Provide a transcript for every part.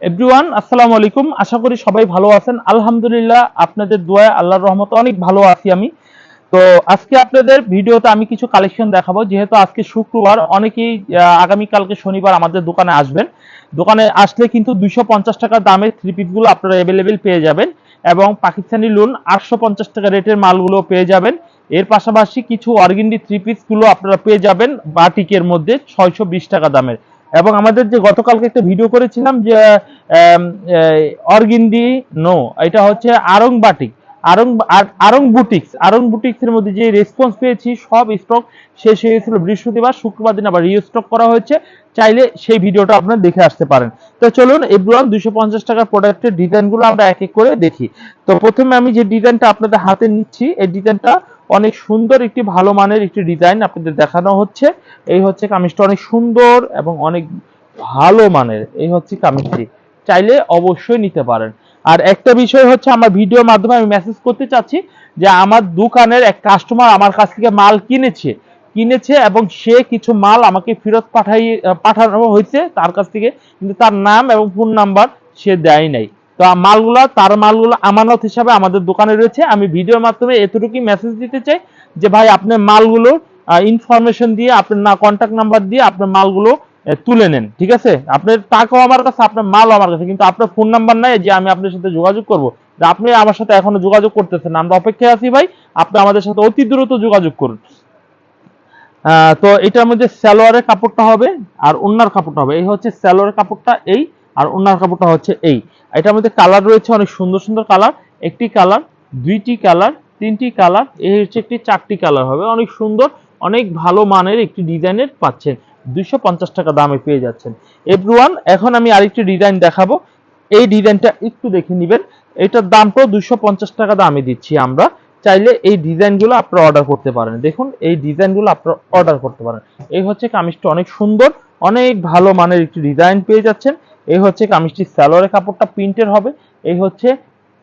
Everyone আসসালামু আলাইকুম। আশা করি সবাই ভালো আছেন। আলহামদুলিল্লাহ, আপনাদের দোয়ায় আল্লাহর রহমতে অনেক ভালো আছি আমি। তো আজকে আপনাদের ভিডিওতে আমি কিছু কালেকশন দেখাবো। যেহেতু আজকে শুক্রবার, অনেকেই আগামী কালকে শনিবার আমাদের দোকানে আসবেন। দোকানে আসলে কিন্তু দুইশো পঞ্চাশ টাকা দামের থ্রি পিসগুলো আপনারা অ্যাভেলেবেল পেয়ে যাবেন এবং পাকিস্তানি লোন আটশো পঞ্চাশ টাকা রেটের মালগুলো পেয়ে যাবেন। এর পাশাপাশি কিছু অর্গিন্ডি থ্রি পিসগুলো আপনারা পেয়ে যাবেন বাটিকের মধ্যে, ছয়শো বিশ টাকা দামের। এবং আমাদের যে গতকালকে একটা ভিডিও করেছিলাম যে অর্গিন্ডি নো, এটা হচ্ছে আরং বাটিক, আরং, আর- বুটিক্স, আরং বুটিক্স এর মধ্যে যে রেসপন্স পেয়েছি, সব স্টক শেষ হয়ে গেছিল বৃহস্পতিবার, শুক্রবার দিন আবার রিস্টক করা হয়েছে, চাইলে সেই ভিডিওটা আপনারা দেখে আসতে পারেন। তো চলুন এব্রুয়ান দুইশো পঞ্চাশ টাকার প্রোডাক্টের ডিজাইনগুলো আমরা এক এক করে দেখি। তো প্রথমে আমি যে ডিজাইনটা আপনাদের হাতে নিচ্ছি, এই ডিজাইনটা অনেক সুন্দর একটি ভালো মানের একটি ডিজাইন আপনাদের দেখানো হচ্ছে। এই হচ্ছে কামিজটা অনেক সুন্দর এবং অনেক ভালো মানের। এই হচ্ছে কামিজটি। চাইলে অবশ্যই নিতে পারেন। আর একটা বিষয় হচ্ছে আমার ভিডিওর মাধ্যমে আমি মেসেজ করতে চাচ্ছি যে আমার দোকানের এক কাস্টমার আমার কাছ থেকে মাল কিনেছে কিনেছে এবং সে কিছু মাল আমাকে ফেরত পাঠাই পাঠানো হয়েছে। তার কাছ থেকে কিন্তু তার নাম এবং ফোন নাম্বার সে দেয় নাই। তো মালগুলো, তার মালগুলো আমানত হিসাবে আমাদের দোকানে রয়েছে। আমি ভিডিওর মাধ্যমে এতটুকুই মেসেজ দিতে চাই যে, ভাই আপনার মালগুলো ইনফরমেশন দিয়ে, আপনার না কন্ট্যাক্ট নাম্বার দিয়ে আপনার মালগুলো তুলে নেন, ঠিক আছে? আপনার টাকাও আমার কাছে, আপনার মালও আমার কাছে, কিন্তু আপনার ফোন নাম্বার নাই যে, আমি আপনার সাথে যোগাযোগ করব। আপনি আমার সাথে এখনও যোগাযোগ করতেছেন। আমরা অপেক্ষায় আছি, ভাই, আপনি আমাদের সাথে অতি দ্রুত যোগাযোগ করুন। তো এটার মধ্যে স্যালোয়ারের কাপড়টা হবে আর ওন্নার কাপড়টা হবে। এই হচ্ছে স্যালোয়ারের কাপড়টা এই আর ওন্নার কাপড়টা হচ্ছে এই। এটার মধ্যে কালার রয়েছে অনেক সুন্দর সুন্দর কালার একটি কালার দুইটি কালার তিনটি কালার এই হচ্ছে একটি চারটি কালার হবে। অনেক সুন্দর, অনেক ভালো মানের একটি ডিজাইনের পাচ্ছেন। দুইশো পঞ্চাশ টাকা দামে পেয়ে যাচ্ছেন। এভরিওয়ান এখন আমি আরেকটি ডিজাইন দেখাবো। এই ডিজাইনটা একটু দেখে নেবেন। এটার দামটাও দুইশো পঞ্চাশ টাকা দামে দিচ্ছি আমরা। চাইলে এই ডিজাইনগুলো আপনারা অর্ডার করতে পারেন। দেখুন, এই ডিজাইনগুলো আপনারা অর্ডার করতে পারেন। এই হচ্ছে কামিজটা অনেক সুন্দর, অনেক ভালো মানের একটি ডিজাইন পেয়ে যাচ্ছেন। এই হচ্ছে কামিজটি স্যালোয়ারের কাপড়টা প্রিন্টের হবে, এই হচ্ছে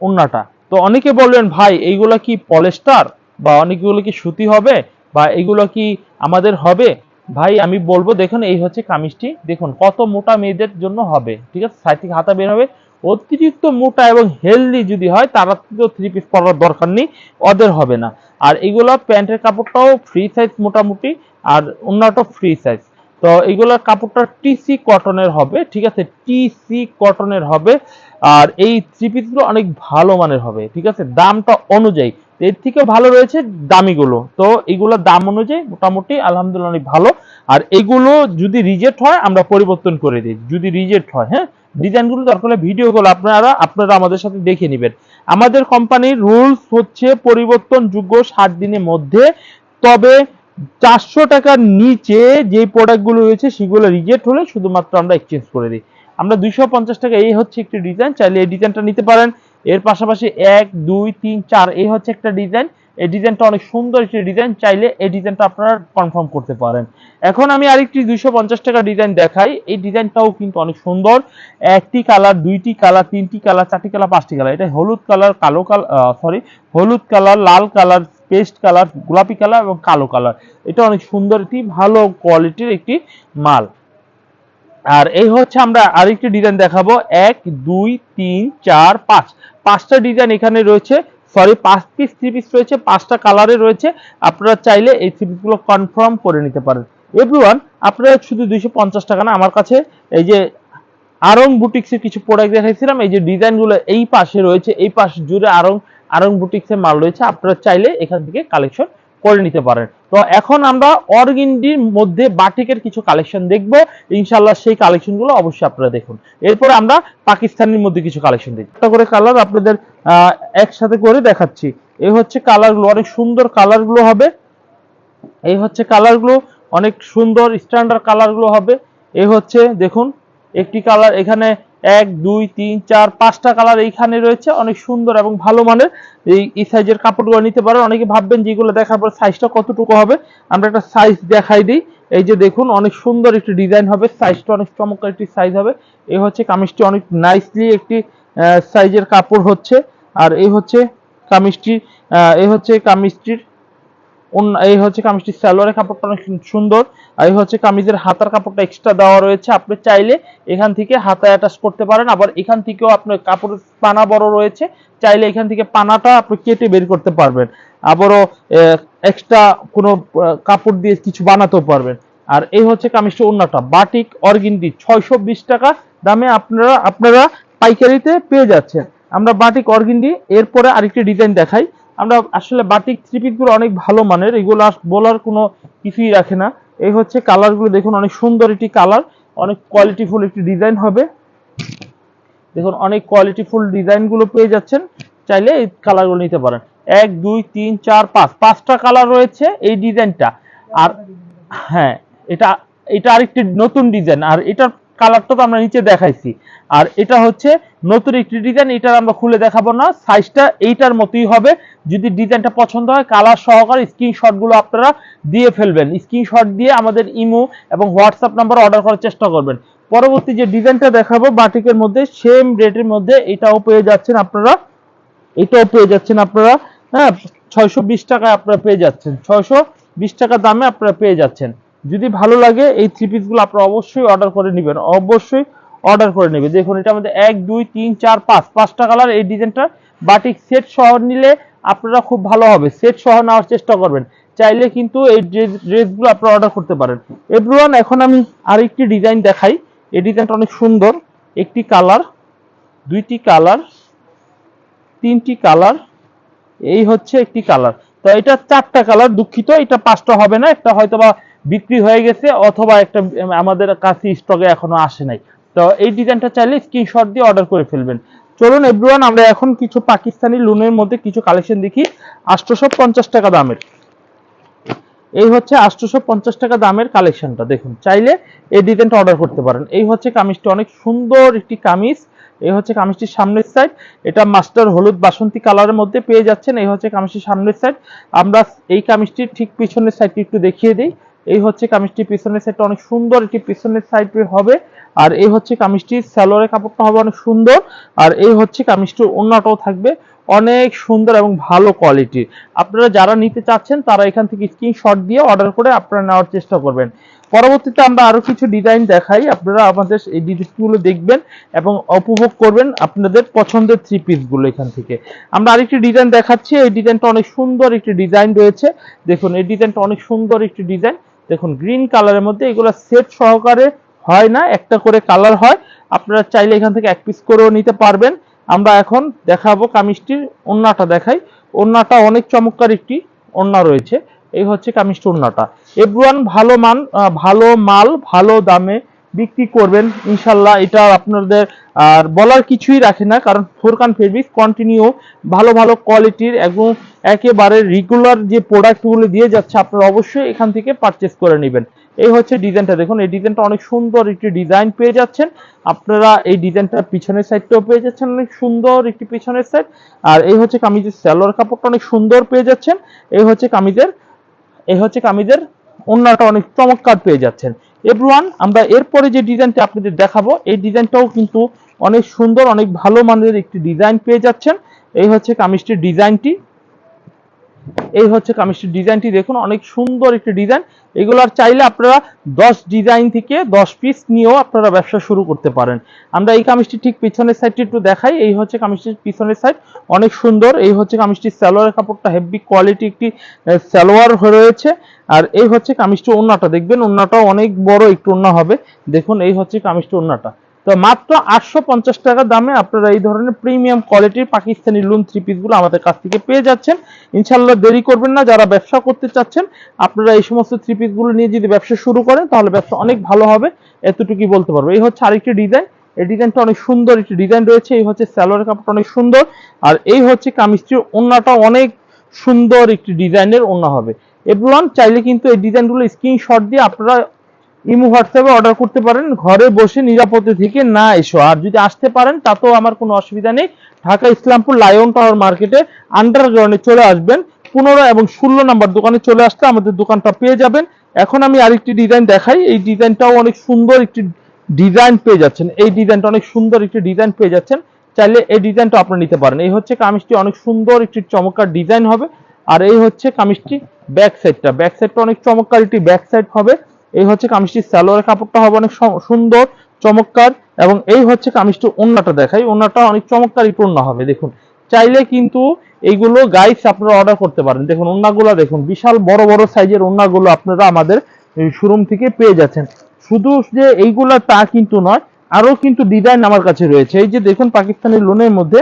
ওন্নাটা। তো অনেকে বলবেন, ভাই, এইগুলো কি পলেস্টার বা অনেকগুলো কি সুতি হবে বা এগুলো কি আমাদের হবে? ভাই, আমি বলব, দেখুন, এই হচ্ছে কামিজটি। দেখুন, কত মোটা মেয়েদের জন্য হবে, ঠিক আছে? সাইড থেকে হাতা বের হবে। অতিরিক্ত মোটা এবং হেলদি যদি হয়, তারা তো থ্রি পিস পরার দরকার নেই, ওদের হবে না। আর এগুলো প্যান্টের কাপড়টাও ফ্রি সাইজ মোটামুটি, আর অন্যটাও ফ্রি সাইজ তো এগুলোর কাপড়টা টিসি কটনের হবে, ঠিক আছে? টিসি কটনের হবে, আর এই থ্রি পিসগুলো অনেক ভালো মানের হবে, ঠিক আছে? দামটা অনুযায়ী। এর থেকে ভালো রয়েছে দামিগুলো। তো এগুলোর দাম অনুযায়ী মোটামুটি আলহামদুলিল্লাহ অনেক ভালো। আর এগুলো যদি রিজেক্ট হয়, আমরা পরিবর্তন করে দিই। যদি রিজেক্ট হয় হ্যাঁ? ডিজাইনগুলো দরকার হলে ভিডিওগুলো আপনারা আপনারা আমাদের সাথে দেখে নেবেন। আমাদের কোম্পানির রুলস হচ্ছে পরিবর্তনযোগ্য ষাট দিনের মধ্যে, তবে চারশো টাকার নিচে যে প্রোডাক্টগুলো রয়েছে, সেগুলো রিজেক্ট হলে শুধুমাত্র আমরা এক্সচেঞ্জ করে দিই। আমরা দুইশো পঞ্চাশ টাকা, এই হচ্ছে একটি ডিজাইন চাইলে এই ডিজাইনটা নিতে পারেন। এর পাশাপাশি এক, দুই, তিন, চার, এই হচ্ছে একটা ডিজাইন এই ডিজাইনটা অনেক সুন্দর একটি ডিজাইন চাইলে এই ডিজাইনটা আপনারা কনফার্ম করতে পারেন। এখন আমি আরেকটি দুইশো পঞ্চাশ টাকা ডিজাইন দেখাই। এই ডিজাইনটাও কিন্তু অনেক সুন্দর। একটি কালার দুইটি কালার তিনটি কালার চারটি কালার পাঁচটি কালার এটা হলুদ কালার কালো কালার সরি হলুদ কালার লাল কালার পেস্ট কালার, গোলাপি কালার এবং কালো কালার। এটা অনেক সুন্দর একটি, ভালো কোয়ালিটির একটি মাল। আর এই হচ্ছে আমরা আরেকটি ডিজাইন দেখাবো। এক, দুই, তিন, চার, পাঁচ। পাঁচটা ডিজাইন এখানে রয়েছে। সরি পাঁচ পিস থ্রি পিস রয়েছে। পাঁচটা কালারে রয়েছে। আপনারা চাইলে এই থ্রি পিসগুলো কনফার্ম করে নিতে পারেন। এভরিওয়ান আপনারা শুধু দুইশো পঞ্চাশ টাকা না, আমার কাছে এই যে আরং বুটিক্সের কিছু প্রোডাক্ট দেখাইছিলাম, এই যে ডিজাইনগুলো এই পাশে রয়েছে, এই পাশ জুড়ে আরং আরং বুটিক্সের মাল রয়েছে, আপনারা চাইলে এখান থেকে কালেকশন করে নিতে পারেন। তো এখন আমরা অর্গিন্ডির মধ্যে বাটিকের কিছু কালেকশন দেখব। ইনশাল্লাহ সেই কালেকশনগুলো অবশ্যই আপনারা দেখুন। এরপরে আমরা পাকিস্তানের মধ্যে কিছু কালেকশন দেখব। একটা করে কালার আপনাদের একসাথে করে দেখাচ্ছি। এই হচ্ছে কালারগুলো অনেক সুন্দর কালারগুলো হবে। এই হচ্ছে কালারগুলো অনেক সুন্দর স্ট্যান্ডার্ড কালারগুলো হবে। এই হচ্ছে, দেখুন, একটি কালার এখানে এক, দুই, তিন, চার, পাঁচটা কালার এইখানে রয়েছে, অনেক সুন্দর এবং ভালো মানের। এই সাইজের কাপড়গুলো নিতে পারেন। অনেকে ভাববেন যে এগুলো দেখার পর সাইজটা কতটুকু হবে? আমরা একটা সাইজ দেখাই দিই। এই যে দেখুন, অনেক সুন্দর একটি ডিজাইন হবে। সাইজটা অনেক চমৎকার একটি সাইজ হবে। এই হচ্ছে কামিজটি অনেক নাইসলি একটি সাইজের কাপড় হচ্ছে। আর এই হচ্ছে কামিজটি এই হচ্ছে কামিজটির অন্য- এই হচ্ছে কামিজটি সালোয়ারের কাপড়টা অনেক সুন্দর। আর এই হচ্ছে কামিজের হাতার কাপড়টা এক্সট্রা দেওয়া রয়েছে। আপনি চাইলে এখান থেকে হাতা অ্যাটাচ করতে পারেন। আবার এখান থেকেও আপনার কাপড়ের পানা বড় রয়েছে। চাইলে এখান থেকে পানাটা আপনি কেটে বের করতে পারবেন। আবারও এক্সট্রা কোনো কাপড় দিয়ে কিছু বানাতেও পারবেন। আর এই হচ্ছে কামিজটা অন্যটা বাটিক অর্গিনডি ছয়শো বিশ টাকা দামে আপনারা আপনারা পাইকারিতে পেয়ে যাচ্ছেন। আমরা বাটিক অর্গিনডি এরপরে আরেকটি ডিজাইন দেখাই। আমরা আসলে বাটিক থ্রি গুলো অনেক ভালো মানের, এগুলো বলার কোনো কিছুই রাখে না। এই হচ্ছে কালারগুলো দেখুন অনেক সুন্দর একটি কালার অনেক কোয়ালিটিফুল একটি ডিজাইন হবে। দেখুন অনেক কোয়ালিটিফুল ডিজাইনগুলো পেয়ে যাচ্ছেন, চাইলে এই কালারগুলো নিতে পারেন। এক, দুই, তিন, চার, পাঁচ, পাঁচটা কালার রয়েছে এই ডিজাইনটা আর হ্যাঁ এটা এটা আরেকটি নতুন ডিজাইন আর এটার কালারটা তো আমরা নিচে দেখাইছি। আর এটা হচ্ছে নতুন একটি ডিজাইন এটার আমরা খুলে দেখাবো না। সাইজটা এইটার মতোই হবে। যদি ডিজাইনটা পছন্দ হয় কালার সহকারে স্ক্রিনশটগুলো আপনারা দিয়ে ফেলবেন। স্ক্রিনশট দিয়ে আমাদের ইমো এবং হোয়াটসঅ্যাপ নাম্বার অর্ডার করার চেষ্টা করবেন। পরবর্তী যে ডিজাইনটা দেখাবো, বাটিকের মধ্যে সেম রেটের মধ্যে এটাও পেয়ে যাচ্ছেন আপনারা। এটাও পেয়ে যাচ্ছেন আপনারা। হ্যাঁ ছয়শো বিশ টাকায় আপনারা পেয়ে যাচ্ছেন। ছয়শো বিশ টাকা দামে আপনারা পেয়ে যাচ্ছেন। যদি ভালো লাগে, এই থ্রি পিসগুলো আপনারা অবশ্যই অর্ডার করে নেবেন। অবশ্যই অর্ডার করে নেবেন। দেখুন, এটা আমাদের এক, দুই, তিন, চার, পাঁচ। পাঁচটা কালার এই ডিজাইনটা বাটিক সেট সহ নিলে আপনারা খুব ভালো হবে। সেট সহ নেওয়ার চেষ্টা করবেন। চাইলে কিন্তু এই ড্রেস ড্রেসগুলো আপনারা অর্ডার করতে পারেন। এভরিওয়ান এখন আমি আরেকটি ডিজাইন দেখাই। এই ডিজাইনটা অনেক সুন্দর। একটি কালার দুইটি কালার তিনটি কালার এই হচ্ছে একটি কালার তো এটা চারটা কালার দুঃখিত, এটা পাঁচটা হবে না, একটা হয়তো বা বিক্রি হয়ে গেছে অথবা একটা, আমাদের কাছে স্টকে এখনও আসে নাই। তো এই ডিজাইনটা চাইলে স্ক্রিনশট দিয়ে অর্ডার করে ফেলবেন। চলুন এভরিওয়ান আমরা এখন কিছু পাকিস্তানি লুনের মধ্যে কিছু কালেকশন দেখি। আটশোশো পঞ্চাশ টাকা দামের। এই হচ্ছে আটশোশো পঞ্চাশ টাকা দামের কালেকশনটা দেখুন, চাইলে এই ডিজাইনটা অর্ডার করতে পারেন। এই হচ্ছে কামিজটি, অনেক সুন্দর একটি কামিজ। এই হচ্ছে কামিজটির সামনের সাইড এটা মাস্টার হলুদ বাসন্তী কালারের মধ্যে পেয়ে যাচ্ছেন। এই হচ্ছে কামিজটির সামনের সাইড আমরা এই কামিজটির ঠিক পিছনের সাইডটি একটু দেখিয়ে দিই। এই হচ্ছে কামিজটির পিছনের সাইডটা অনেক সুন্দর, একটি পিছনের সাইড হবে। আর এই হচ্ছে কামিজটি স্যালোয়ারের কাপড়টা হবে অনেক সুন্দর। আর এই হচ্ছে কামিজটির অন্যটাও থাকবে অনেক সুন্দর এবং ভালো কোয়ালিটির আপনারা যারা নিতে চাচ্ছেন, তারা এখান থেকে স্ক্রিনশট দিয়ে অর্ডার করে আপনারা নেওয়ার চেষ্টা করবেন। পরবর্তীতে আমরা আরও কিছু ডিজাইন দেখাই। আপনারা আমাদের এই ডিজাইনগুলো দেখবেন এবং উপভোগ করবেন আপনাদের পছন্দের থ্রি পিসগুলো এখান থেকে। আমরা আরেকটি ডিজাইন দেখাচ্ছি। এই ডিজাইনটা অনেক সুন্দর একটি ডিজাইন রয়েছে। দেখুন, এই ডিজাইনটা অনেক সুন্দর একটি ডিজাইন দেখুন গ্রিন কালারের মধ্যে এগুলো সেট সহকারে হয় না, একটা করে কালার হয়। আপনারা চাইলে এখান থেকে এক পিস করেও নিতে পারবেন। আমরা এখন দেখাবো কামিজটির ওন্নাটা দেখাই। ওন্নাটা অনেক চমৎকার একটি ওন্না রয়েছে। এই হচ্ছে কামিজটির ওন্নাটা এভরিওয়ান ভালো মান ভালো মাল, ভালো দামে বিক্রি করবেন, ইনশাল্লাহ এটা আপনাদের, আর বলার কিছুই রাখে না, কারণ ফোরকান ফেব্রিক কন্টিনিউ ভালো ভালো কোয়ালিটির এবং একেবারে রেগুলার যে প্রোডাক্টগুলো দিয়ে যাচ্ছে, আপনারা অবশ্যই এখান থেকে পারচেস করে নেবেন। এই হচ্ছে ডিজাইনটা দেখুন, এই ডিজাইনটা অনেক সুন্দর একটি ডিজাইন পেয়ে যাচ্ছেন। আপনারা এই ডিজাইনটা পিছনের সাইডটাও পেয়ে যাচ্ছেন, অনেক সুন্দর একটি পিছনের সাইড আর এই হচ্ছে কামিজের স্যালোয়ার কাপড়টা অনেক সুন্দর পেয়ে যাচ্ছেন। এই হচ্ছে কামিজের, এই হচ্ছে কামিজের অন্যটা অনেক চমৎকার পেয়ে যাচ্ছেন। এভরিওয়ান আমরা এরপরে যে ডিজাইনটা আপনাদের দেখাবো, এই ডিজাইনটাও কিন্তু অনেক সুন্দর, অনেক ভালো মানের একটি ডিজাইন পেয়ে যাচ্ছেন। এই হচ্ছে কামিজটির ডিজাইনটি। এই হচ্ছে কামিজটির ডিজাইনটি দেখুন, অনেক সুন্দর একটি ডিজাইন। এগুলার চাইলে আপনারা দশ ডিজাইন থেকে দশ পিস নিয়েও আপনারা ব্যবসা শুরু করতে পারেন। আমরা এই কামিজটি ঠিক পিছনের সাইডটি একটু দেখাই, এই হচ্ছে কামিজটির পিছনের সাইড অনেক সুন্দর, এই হচ্ছে কামিজটির সালোয়ারের কাপড়টা হেভি কোয়ালিটি একটি হয়ে রয়েছে। আর এই হচ্ছে কামিজটি ওন্নাটা দেখবেন ওন্নাটাও অনেক বড় একটু ওন্না হবে। দেখুন, এই হচ্ছে কামিজটি ওন্নাটা তো মাত্র আটশো পঞ্চাশ টাকা দামে আপনারা এই ধরনের প্রিমিয়াম কোয়ালিটির পাকিস্তানি লুন থ্রি পিসগুলো আমাদের কাছ থেকে পেয়ে যাচ্ছেন। ইনশাল্লাহ দেরি করবেন না, যারা ব্যবসা করতে চাচ্ছেন, আপনারা এই সমস্ত থ্রি পিসগুলো নিয়ে যদি ব্যবসা শুরু করেন, তাহলে ব্যবসা অনেক ভালো হবে, এতটুকুই বলতে পারব। এই হচ্ছে আরেকটি ডিজাইন এই ডিজাইনটা অনেক সুন্দর একটি ডিজাইন রয়েছে, এই হচ্ছে স্যালোয়ার কাপড়টা অনেক সুন্দর, আর এই হচ্ছে কামিজটির ওন্নাটা অনেক সুন্দর একটি ডিজাইনের ওন্না হবে। এভরিওয়ান চাইলে কিন্তু এই ডিজাইনগুলো স্ক্রিনশট দিয়ে আপনারা ইমো হোয়াটসঅ্যাপে অর্ডার করতে পারেন, ঘরে বসে নিরাপদে থেকে না এসো। আর যদি আসতে পারেন, তাতেও আমার কোনো অসুবিধা নেই। ঢাকা ইসলামপুর লায়ন টাওয়ার মার্কেটে আন্ডারগ্রাউন্ডে চলে আসবেন। পনেরো এবং ষোলো নাম্বার দোকানে চলে আসলে আমাদের দোকানটা পেয়ে যাবেন। এখন আমি আরেকটি ডিজাইন দেখাই। এই ডিজাইনটাও অনেক সুন্দর একটি ডিজাইন পেয়ে যাচ্ছেন। এই ডিজাইনটা অনেক সুন্দর একটি ডিজাইন পেয়ে যাচ্ছেন। চাইলে এই ডিজাইনটা আপনি নিতে পারেন। এই হচ্ছে কামিজটি, অনেক সুন্দর একটি চমৎকার ডিজাইন হবে। আর এই হচ্ছে কামিজটি ব্যাক সাইডটা। ব্যাক সাইডটা অনেক চমৎকার একটি ব্যাক সাইড হবে। এই হচ্ছে কামিজটির সালোয়ারের কাপড়টা হবে অনেক সুন্দর, চমৎকার, এবং এই হচ্ছে কামিজটি ওন্নাটা দেখাই। ওন্নাটা অনেক চমৎকার একটু ওন্না হবে, দেখুন। চাইলে কিন্তু এইগুলো গাইস আপনারা অর্ডার করতে পারেন। দেখুন, ওন্নাগুলো দেখুন, বিশাল বড় বড় সাইজের ওন্নাগুলো আপনারা আমাদের শোরুম থেকে পেয়ে যাচ্ছেন। শুধু যে এইগুলা তা কিন্তু নয়, আরও কিন্তু ডিজাইন আমার কাছে রয়েছে। এই যে দেখুন পাকিস্তানের লোনের মধ্যে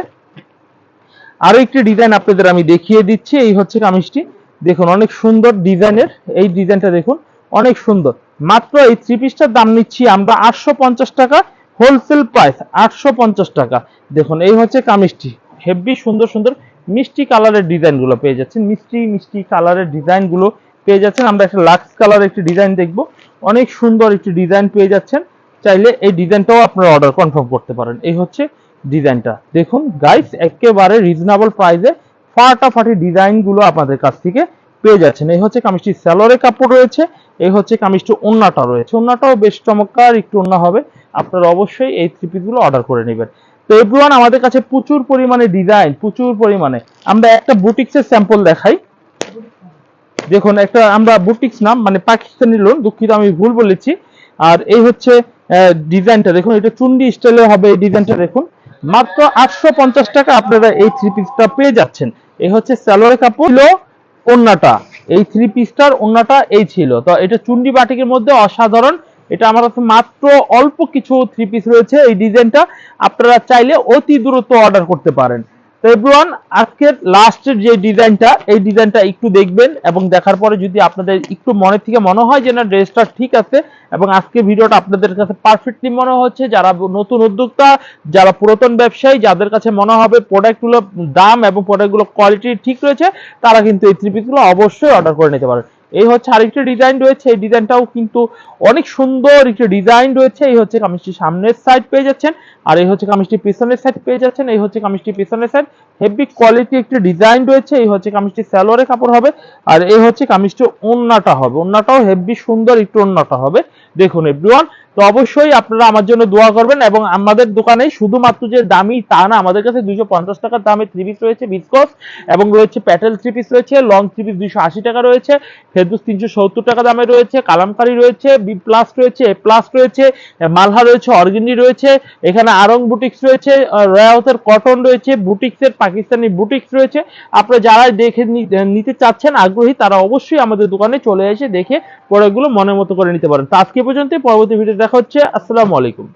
আরও একটি ডিজাইন আপনাদের আমি দেখিয়ে দিচ্ছি। এই হচ্ছে কামিজটি। দেখুন, অনেক সুন্দর ডিজাইনের এই ডিজাইনটা দেখুন অনেক সুন্দর। মাত্র এই থ্রি পিসটার দাম নিচ্ছি আমরা আটশো পঞ্চাশ টাকা হোলসেল প্রাইস আটশো পঞ্চাশ টাকা। দেখুন, এই হচ্ছে কামিজটি। হেভি সুন্দর সুন্দর, মিষ্টি কালারের ডিজাইনগুলো পেয়ে যাচ্ছেন। মিষ্টি মিষ্টি কালারের ডিজাইনগুলো পেয়ে যাচ্ছেন। আমরা একটা লাক্স কালারের একটি ডিজাইন দেখব। অনেক সুন্দর একটি ডিজাইন পেয়ে যাচ্ছেন। চাইলে এই ডিজাইনটাও আপনারা অর্ডার কনফার্ম করতে পারেন। এই হচ্ছে ডিজাইনটা। দেখুন গাইস একেবারে রিজনেবল প্রাইসে ফাটাফাটি ডিজাইনগুলো আপনাদের কাছ থেকে পেয়ে যাচ্ছেন। এই হচ্ছে কামিজটি স্যালোরে কাপড় রয়েছে, এই হচ্ছে কামিজটি ওন্নাটা রয়েছে। ওন্নাটাও বেশ চমৎকার, একটু ওন্না হবে। আপনারা অবশ্যই এই থ্রি পিসগুলো অর্ডার করে নেবেন। তো এভরিওয়ান আমাদের কাছে প্রচুর পরিমাণে ডিজাইন প্রচুর পরিমাণে। আমরা একটা বুটিক্সের স্যাম্পল দেখাই। দেখুন, একটা আমরা বুটিক্স নাম মানে পাকিস্তানি লোন দুঃখিত আমি ভুল বলেছি। আর এই হচ্ছে ডিজাইনটা দেখুন, এটা চুন্ডি স্টাইলে হবে এই ডিজাইনটা দেখুন। মাত্র আটশো পঞ্চাশ টাকা আপনারা এই থ্রি পিসটা পেয়ে যাচ্ছেন। এই হচ্ছে স্যালোয়ার কাপড়। ওন্নাটা, এই থ্রি পিসটার ওন্নাটা এই ছিল। তো এটা চুন্ডি বাটিকের মধ্যে অসাধারণ। এটা আমার কাছে মাত্র অল্প কিছু থ্রি পিস রয়েছে এই ডিজাইনটা আপনারা চাইলে অতি দ্রুত অর্ডার করতে পারেন। এভরিওয়ান আজকের লাস্টের যে ডিজাইনটা এই ডিজাইনটা একটু দেখবেন এবং দেখার পরে যদি আপনাদের একটু মনে থেকে মনে হয় যে না ড্রেসটা ঠিক আছে এবং আজকে ভিডিওটা আপনাদের কাছে পারফেক্টলি মনে হচ্ছে, যারা নতুন উদ্যোক্তা, যারা পুরাতন ব্যবসায়ী, যাদের কাছে মনে হবে প্রোডাক্টগুলো দাম এবং প্রোডাক্টগুলো কোয়ালিটি ঠিক রয়েছে, তারা কিন্তু এই থ্রি পিসগুলো অবশ্যই অর্ডার করে নিতে পারেন। এই হচ্ছে আরেকটি ডিজাইন রয়েছে, এই ডিজাইনটাও কিন্তু অনেক সুন্দর একটি ডিজাইন রয়েছে। এই হচ্ছে কামিজটি সামনের সাইড পেয়ে যাচ্ছেন, আর এই হচ্ছে কামিজটি পিছনের সাইড পেয়ে যাচ্ছেন, এই হচ্ছে কামিজটি পিছনের সাইড হেভি কোয়ালিটি একটি ডিজাইন রয়েছে, এই হচ্ছে কামিজটি স্যালোয়ারের কাপড় হবে, আর এই হচ্ছে কামিজটি ওন্নাটা হবে। ওন্নাটাও হেভি সুন্দর একটু ওন্নাটা হবে। দেখুন এভরিওয়ান তো অবশ্যই আপনারা আমার জন্য দোয়া করবেন এবং আমাদের দোকানে শুধুমাত্র যে দামি তা না, আমাদের কাছে দুইশো পঞ্চাশ টাকার দামে থ্রি পিস রয়েছে বিসকস এবং রয়েছে প্যাটেল থ্রি পিস রয়েছে লং থ্রি পিস দুইশো আশি টাকা রয়েছে ফেরদুস তিনশো সত্তর টাকা দামে রয়েছে, কালামকারি রয়েছে বি প্লাস রয়েছে এ প্লাস রয়েছে, মালহা রয়েছে অর্গেন্ডি রয়েছে, এখানে আরং বুটিক্স রয়েছে রয়াউতের কটন রয়েছে বুটিক্সের পাকিস্তানি বুটিক্স রয়েছে, আপনারা যারা দেখে নিতে চাচ্ছেন, আগ্রহী, তারা অবশ্যই আমাদের দোকানে চলে এসে দেখে প্রোডাক্টগুলো মনের মতো করে নিতে পারেন। তো আজকে পর্যন্ত পরবর্তী ভিডিও দেখা হচ্ছে আসসালামু আলাইকুম।